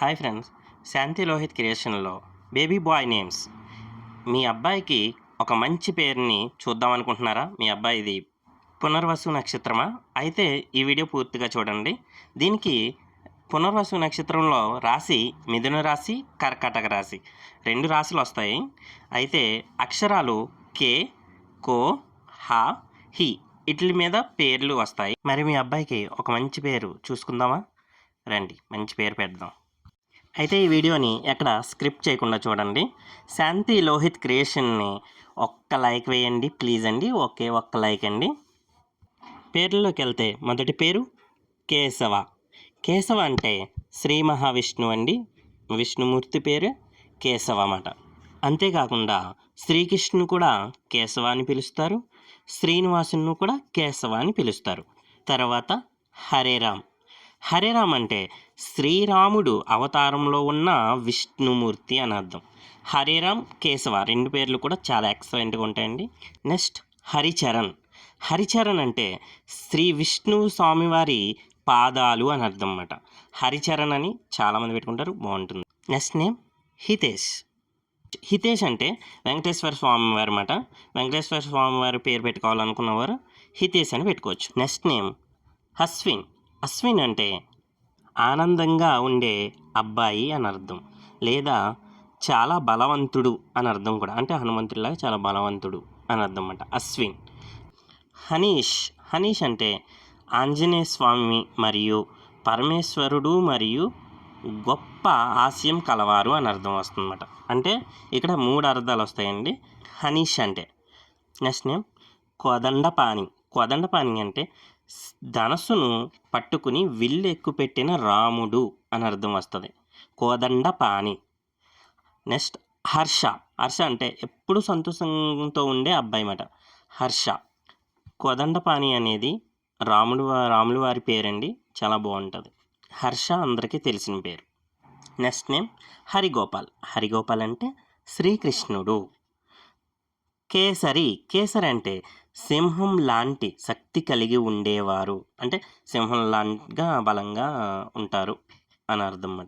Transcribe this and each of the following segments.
Hi friends శాంతి లోహిత్ క్రియేషన్లో baby boy names. మీ అబ్బాయికి ఒక మంచి పేరుని చూద్దాం అనుకుంటున్నారా? మీ అబ్బాయిది పునర్వసు నక్షత్రమా? అయితే ఈ వీడియో పూర్తిగా చూడండి. దీనికి పునర్వసు నక్షత్రంలో రాశి మిథున రాశి కర్కాటక రాశి రెండు రాశులు వస్తాయి. అయితే అక్షరాలు కే కో హా హి ఇట్ల మీద పేర్లు వస్తాయి. మరి మీ అబ్బాయికి ఒక మంచి పేరు చూసుకుందామా? రండి మంచి పేరు పెడదాం. అయితే ఈ వీడియోని ఎక్కడ స్క్రిప్ట్ చేయకుండా చూడండి. శాంతి లోహిత్ క్రియేషన్ని ఒక్క లైక్ వేయండి ప్లీజ్ అండి. ఓకే ఒక్క లైక్ అండి. పేర్లలోకి వెళ్తే మొదటి పేరు కేశవ. కేశవ అంటే శ్రీ మహావిష్ణువు అండి. విష్ణుమూర్తి పేరు కేశవ అన్నమాట. అంతేకాకుండా శ్రీకృష్ణుని కూడా కేశవ అని పిలుస్తారు. శ్రీనివాసును కూడా కేశవ అని పిలుస్తారు. తర్వాత హరేరామ్ హరేరామ్ అంటే శ్రీరాముడు అవతారంలో ఉన్న విష్ణుమూర్తి అని అర్థం. హరేరామ్ కేశవ రెండు పేర్లు కూడా చాలా ఎక్సలెంట్గా ఉంటాయండి. నెక్స్ట్ హరిచరణ్. హరిచరణ్ అంటే శ్రీ విష్ణు స్వామివారి పాదాలు అని అర్థం అన్నమాట. హరిచరణ్ అని చాలామంది పెట్టుకుంటారు బాగుంటుంది. Next name Hitesh. హితేష్ అంటే వెంకటేశ్వర స్వామి వారి మాట వెంకటేశ్వర స్వామి వారి పేరు పెట్టుకోవాలనుకున్నవారు హితేష్ అని పెట్టుకోవచ్చు. Next name హస్విన్. అశ్విన్ అంటే ఆనందంగా ఉండే అబ్బాయి అని అర్థం. లేదా చాలా బలవంతుడు అని అర్థం కూడా. అంటే హనుమంతుడిలాగా చాలా బలవంతుడు అని అర్థం అన్నమాట. అశ్విన్. హనీష్. హనీష్ అంటే ఆంజనేయ స్వామి మరియు పరమేశ్వరుడు మరియు గొప్ప హాస్యం కలవారు అని అర్థం వస్తుందన్నమాట అంటే ఇక్కడ మూడు అర్థాలు వస్తాయండి. హనీష్ అంటే. Next name. కోదండపాణి. కోదండపాణి అంటే ధనస్సును పట్టుకుని విల్లు ఎక్కుపెట్టిన రాముడు అని అర్థం వస్తుంది. కోదండపాణి నెక్స్ట్ హర్ష. హర్ష అంటే ఎప్పుడు సంతోషంతో ఉండే అబ్బాయి మాట హర్ష. కోదండపాణి అనేది రాముడు రాములు వారి పేరండి. చాలా బాగుంటుంది. హర్ష అందరికీ తెలిసిన పేరు. Next name Harigopal. హరిగోపాల్ అంటే శ్రీకృష్ణుడు. కేసరి. కేసరి అంటే సింహం లాంటి శక్తి కలిగి ఉండేవారు. అంటే సింహం లాంటిగా బలంగా ఉంటారు అని అర్థం అన్నమాట.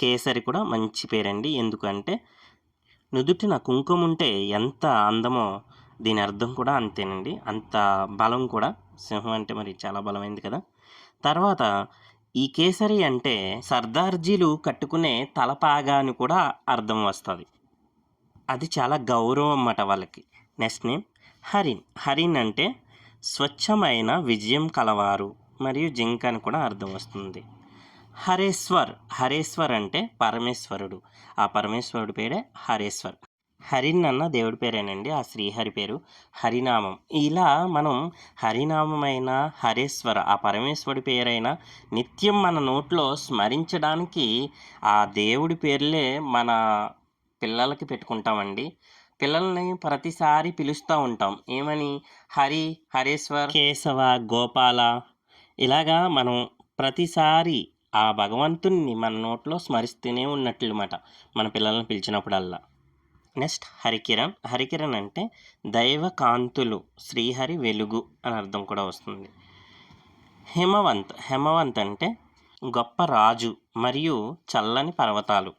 కేసరి కూడా మంచి పేరండి. ఎందుకంటే నుదుటిన కుంకుమ ఉంటే ఎంత అందమో దీని అర్థం కూడా అంతేనండి. అంత బలం కూడా సింహం అంటే మరి చాలా బలమైంది కదా. తర్వాత ఈ కేసరి అంటే సర్దార్జీలు కట్టుకునే తలపాగా అని కూడా అర్థం వస్తుంది. అది చాలా గౌరవం అన్నమాట వాళ్ళకి. Next name Harin. హరిన్ అంటే స్వచ్ఛమైన విజయం కలవారు మరియు జింక్ అని కూడా అర్థం వస్తుంది. హరేశ్వర్. హరేశ్వర్ అంటే పరమేశ్వరుడు. ఆ పరమేశ్వరుడు పేరే హరేశ్వర్. హరిన్ అన్న దేవుడి పేరేనండి. ఆ శ్రీహరి పేరు హరినామం. ఇలా మనం హరినామమైన హరేశ్వర ఆ పరమేశ్వరుడి పేరైన నిత్యం మన నోట్లో స్మరించడానికి ఆ దేవుడి పేర్లే మన పిల్లలకి పెట్టుకుంటామండి. పిల్లల్ని ప్రతిసారి పిలుస్తూ ఉంటాం. ఏమని? హరి హరేశ్వర్. కేశవ గోపాల. ఇలాగా మనం ప్రతిసారి ఆ భగవంతుణ్ణి మన నోట్లో స్మరిస్తూనే ఉన్నట్లు మాట మన పిల్లల్ని పిలిచినప్పుడల్లా. నెక్స్ట్ హరికిరణ్. హరికిరణ్ అంటే దైవ కాంతులు శ్రీహరి వెలుగు అని అర్థం కూడా వస్తుంది. హిమవంత్. హిమవంత్ అంటే గొప్ప రాజు మరియు చల్లని పర్వతాలు.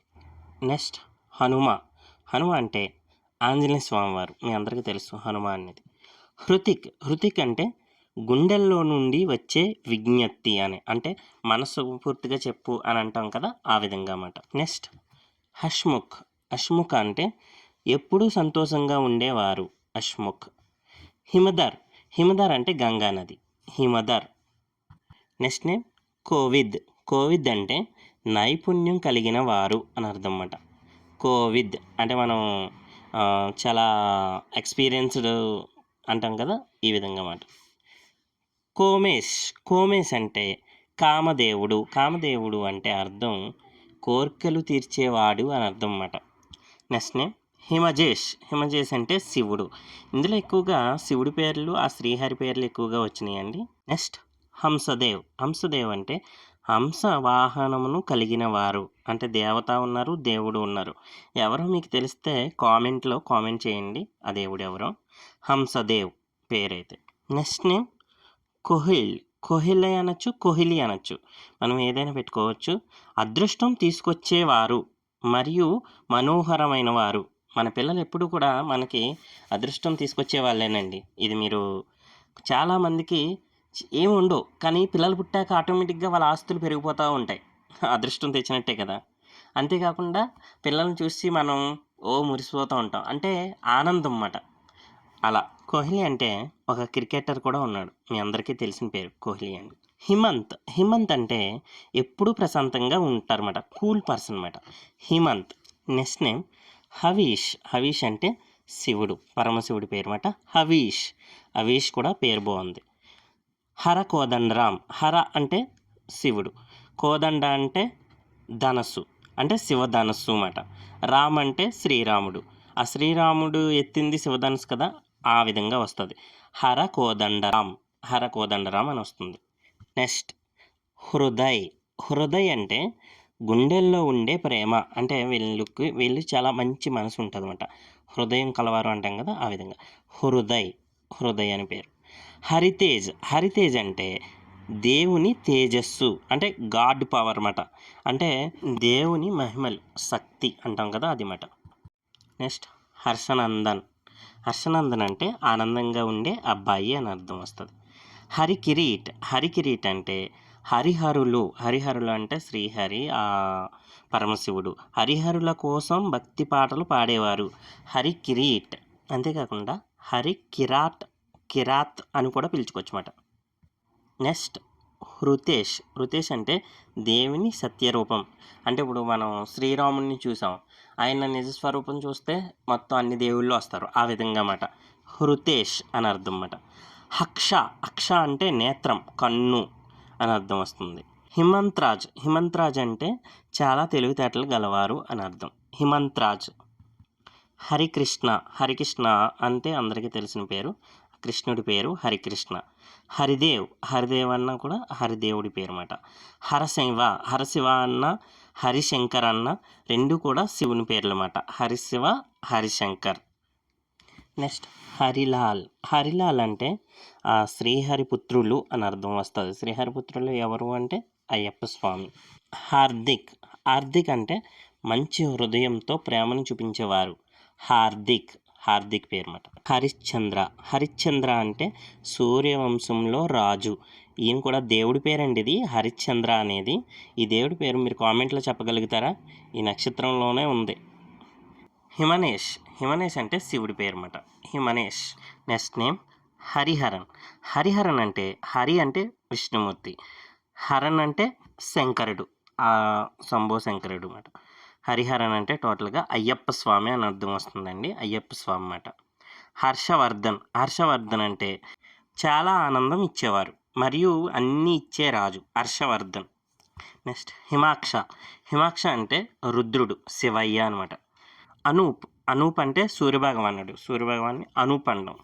నెక్స్ట్ హనుమ. హనుమ అంటే ఆంజనేయ స్వామివారు మీ అందరికీ తెలుసు హనుమాన్ అనేది. హృతిక్ హృతిక్ అంటే గుండెల్లో నుండి వచ్చే విజ్ఞప్తి అని అంటే మనసు పూర్తిగా చెప్పు అని అంటాం కదా ఆ విధంగా అన్నమాట. నెక్స్ట్ హష్ముఖ్. హష్ముఖ్ అంటే ఎప్పుడూ సంతోషంగా ఉండేవారు హష్ముఖ్. హిమధర్ హిమధర్ అంటే గంగా నది. Himadhar next name Kovid. Covid అంటే నైపుణ్యం కలిగిన వారు అని అర్థం అన్నమాట. కోవిద్ అంటే మనం చాలా ఎక్స్పీరియన్స్డ్ అంటాం కదా ఈ విధంగా అన్నమాట కోమేష్ కోమేష్ అంటే కామదేవుడు. కామదేవుడు అంటే అర్థం కోర్కెలు తీర్చేవాడు అని అర్థం అన్నమాట నెక్స్ట్ నేమ్ హిమజేష్. హిమజేష్ అంటే శివుడు. ఇందులో ఎక్కువగా శివుడి పేర్లు ఆ శ్రీహరి పేర్లు ఎక్కువగా వచ్చినాయండి. నెక్స్ట్ హంసదేవ్. హంసదేవ్ అంటే హంస వాహనమును కలిగిన వారు అంటే దేవత ఉన్నారు దేవుడు ఉన్నారు. ఎవరో మీకు తెలిస్తే కామెంట్లో కామెంట్ చేయండి. ఆ దేవుడు ఎవరో? హంసదేవ్ పేరైతే. Next name కొహిల్. కోహిలే అనొచ్చు కోహిలి అనొచ్చు. మనం ఏదైనా పెట్టుకోవచ్చు. అదృష్టం తీసుకొచ్చేవారు మరియు మనోహరమైన వారు మన పిల్లలు ఎప్పుడు కూడా మనకి అదృష్టం తీసుకొచ్చే వాళ్ళేనండి ఇది మీరు చాలామందికి ఏమి ఉండవు కానీ పిల్లలు పుట్టాక ఆటోమేటిక్గా వాళ్ళ ఆస్తులు పెరిగిపోతూ ఉంటాయి. అదృష్టం తెచ్చినట్టే కదా. అంతేకాకుండా పిల్లల్ని చూసి మనం ఓ మురిసిపోతూ ఉంటాం. అంటే ఆనందం అన్నమాట. అలా. కోహ్లీ అంటే ఒక క్రికెటర్ కూడా ఉన్నాడు. మీ అందరికీ తెలిసిన పేరు కోహ్లీ అండి. హిమంత్. హిమంత్ అంటే ఎప్పుడూ ప్రశాంతంగా ఉంటారన్నమాట. కూల్ పర్సన్ అనమాట Himanta. Next name Havish. Havish అంటే శివుడు. పరమశివుడి పేరు అన్నమాట. హవీష్. హవీష్ కూడా పేరు బాగుంది. హర కోదండరామ్ హర అంటే శివుడు. కోదండ అంటే ధనస్సు. అంటే శివధనస్సు అన్నమాట. రామ్ అంటే శ్రీరాముడు. ఆ శ్రీరాముడు ఎత్తింది శివధనస్సు కదా ఆ విధంగా వస్తుంది. హర కోదండరామ్ హర కోదండరామ్ అని వస్తుంది. నెక్స్ట్ హృదయ్. హృదయ్ అంటే గుండెల్లో ఉండే ప్రేమ. అంటే వీళ్ళకి వీళ్ళు చాలా మంచి మనసు ఉంటుంది అనమాట హృదయం కలవారు అంటాం కదా ఆ విధంగా. హృదయ్. హృదయ్ అని పేరు. హరితేజ్. హరితేజ్ అంటే దేవుని తేజస్సు. అంటే గాడ్ పవర్ అన్నమాట అంటే దేవుని మహిమలు. శక్తి అంటాం కదా అది మాట. నెక్స్ట్ హర్షనందన్. హర్షనందన్ అంటే ఆనందంగా ఉండే అబ్బాయి అని అర్థం వస్తుంది. హరికిరీట్. హరికిరీట్ అంటే హరిహరులు. హరిహరులు అంటే శ్రీహరి పరమశివుడు. హరిహరుల కోసం భక్తి పాటలు పాడేవారు. హరికిరీట్. అంతేకాకుండా హరికిరాట్ కిరాత్ అని కూడా పిలుచుకోవచ్చు అన్నమాట నెక్స్ట్ హృతేష్. హృతేష్ అంటే దేవుని సత్యరూపం. అంటే ఇప్పుడు మనం శ్రీరాముని చూసాం. ఆయన నిజ స్వరూపం చూస్తే మొత్తం అన్ని దేవుళ్ళు వస్తారు ఆ విధంగా అన్నమాట హృతేష్ అని అర్థం అన్నమాట హక్ష అక్ష అంటే నేత్రం కన్ను అని అర్థం వస్తుంది. హిమంత్రాజ్. హిమంత్రాజ్ అంటే చాలా తెలివితేటలు గలవారు అని అర్థం. హిమంత్రాజ్. హరికృష్ణ. హరికృష్ణ అంటే అందరికీ తెలిసిన పేరు. కృష్ణుడి పేరు హరికృష్ణ. హరిదేవ్ హరిదేవ్ అన్న కూడా హరిదేవుడి పేరు అన్నమాట హరశివ హరశివ అన్న హరిశంకర్ అన్న రెండు కూడా శివుని పేర్లు అన్నమాట హరిశివ హరిశంకర్. నెక్స్ట్ హరిలాల్. హరిలాల్ అంటే ఆ శ్రీహరిపుత్రులు అని అర్థం వస్తుంది. శ్రీహరిపుత్రులు ఎవరు అంటే అయ్యప్ప స్వామి. హార్దిక్. హార్దిక్ అంటే మంచి హృదయంతో ప్రేమను చూపించేవారు. హార్దిక్. హార్దిక్ పేరు అన్నమాట హరిశ్చంద్ర. హరిశ్చంద్ర అంటే సూర్యవంశంలో రాజు. ఈయన కూడా దేవుడి పేరండి ఇది హరిశ్చంద్ర అనేది. ఈ దేవుడి పేరు మీరు కామెంట్లో చెప్పగలుగుతారా? ఈ నక్షత్రంలోనే ఉంది. హిమనేష్. హిమనేష్ అంటే శివుడి పేరు అన్నమాట హిమనేష్. Next name Hariharan. హరిహరన్ అంటే హరి అంటే విష్ణుమూర్తి. హరన్ అంటే శంకరుడు. సంభో శంకరుడు అన్నమాట హరిహరన్ అంటే టోటల్గా అయ్యప్ప స్వామి అని అర్థం వస్తుందండి. అయ్యప్ప స్వామి అన్నమాట హర్షవర్ధన్ హర్షవర్ధన్ అంటే చాలా ఆనందం ఇచ్చేవారు. మరియు అన్నీ ఇచ్చే రాజు హర్షవర్ధన్. నెక్స్ట్ హిమాక్ష. హిమాక్ష అంటే రుద్రుడు శివయ్య అనమాట అనూప్ అనూప్ అంటే సూర్యభగవానుడు. సూర్యభగవాన్ని అనూప్ అండం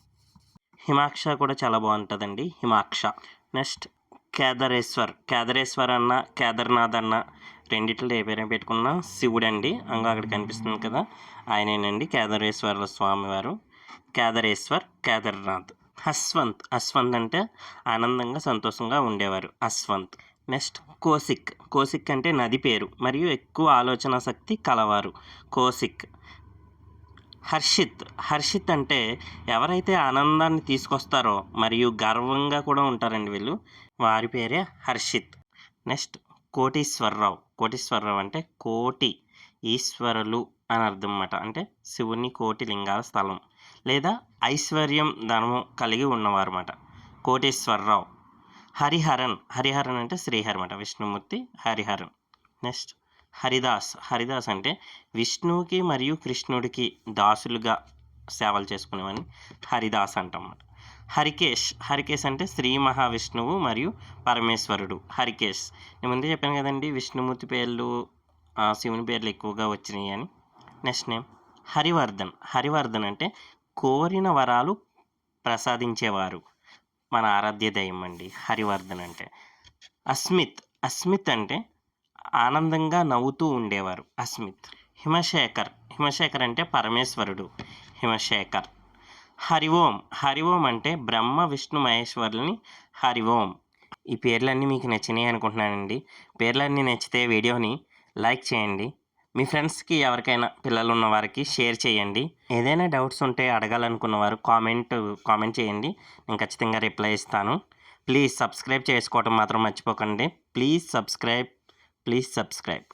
హిమాక్ష కూడా చాలా బాగుంటుందండి. హిమాక్ష. నెక్స్ట్ కేదారేశ్వర్. కేదారేశ్వర్ అన్న కేదార్నాథ్ అన్న రెండిట్లో ఏ పేరు పెట్టుకున్నా శివుడు అండి అంగా అక్కడ కనిపిస్తుంది కదా. ఆయనేనండి. కేదారేశ్వర స్వామివారు. కేదారేశ్వర్ కేదార్నాథ్. హస్వంత్. హస్వంత్ అంటే ఆనందంగా సంతోషంగా ఉండేవారు. హస్వంత్. నెక్స్ట్ కోసిక్. కోసిక్ అంటే నది పేరు. మరియు ఎక్కువ ఆలోచన శక్తి కలవారు. కోసిక్. హర్షిత్. హర్షిత్ అంటే ఎవరైతే ఆనందాన్ని తీసుకొస్తారో మరియు గర్వంగా కూడా ఉంటారండి వీళ్ళు వారి పేరే హర్షిత్. నెక్స్ట్ కోటీశ్వరరావు. కోటీశ్వరరావు అంటే కోటి ఈశ్వరులు అని అర్థం అన్నమాట అంటే శివుని కోటి లింగాల స్థలం లేదా ఐశ్వర్యం ధనము కలిగి ఉన్నవారు అన్నమాట కోటేశ్వరరావు. హరిహరన్. హరిహరన్ అంటే శ్రీహరి అన్నమాట విష్ణుమూర్తి హరిహరన్. నెక్స్ట్ హరిదాస్. హరిదాస్ అంటే విష్ణువుకి మరియు కృష్ణుడికి దాసులుగా సేవలు చేసుకునేవాడిని హరిదాస్ అంటాం అన్నమాట. హరికేష్. హరికేష్ అంటే శ్రీ మహావిష్ణువు మరియు పరమేశ్వరుడు. హరికేష్. నేను ముందే చెప్పాను కదండి విష్ణుమూర్తి పేర్లు శివుని పేర్లు ఎక్కువగా వచ్చినాయి అని. Next name. హరివర్ధన్. హరివర్ధన్ అంటే కోరిన వరాలు ప్రసాదించేవారు. మన ఆరాధ్య దైవం అండి హరివర్ధన్ అంటే. అస్మిత్. అస్మిత్ అంటే ఆనందంగా నవ్వుతూ ఉండేవారు అస్మిత్. హిమశేఖర్. హిమశేఖర్ అంటే పరమేశ్వరుడు. హిమశేఖర్. హరి ఓం. హరి ఓం అంటే బ్రహ్మ విష్ణు మహేశ్వరులని హరి ఓం. ఈ పేర్లన్నీ మీకు నచ్చినాయి అనుకుంటున్నానండి. పేర్లన్నీ నచ్చితే వీడియోని లైక్ చేయండి. మీ ఫ్రెండ్స్కి ఎవరికైనా పిల్లలు ఉన్న వారికి షేర్ చేయండి. ఏదైనా డౌట్స్ ఉంటే అడగాలనుకున్న వారు కామెంట్ కామెంట్ చేయండి. నేను ఖచ్చితంగా రిప్లై ఇస్తాను. ప్లీజ్ సబ్స్క్రైబ్ చేసుకోవటం మాత్రం మర్చిపోకండి. Please subscribe please subscribe.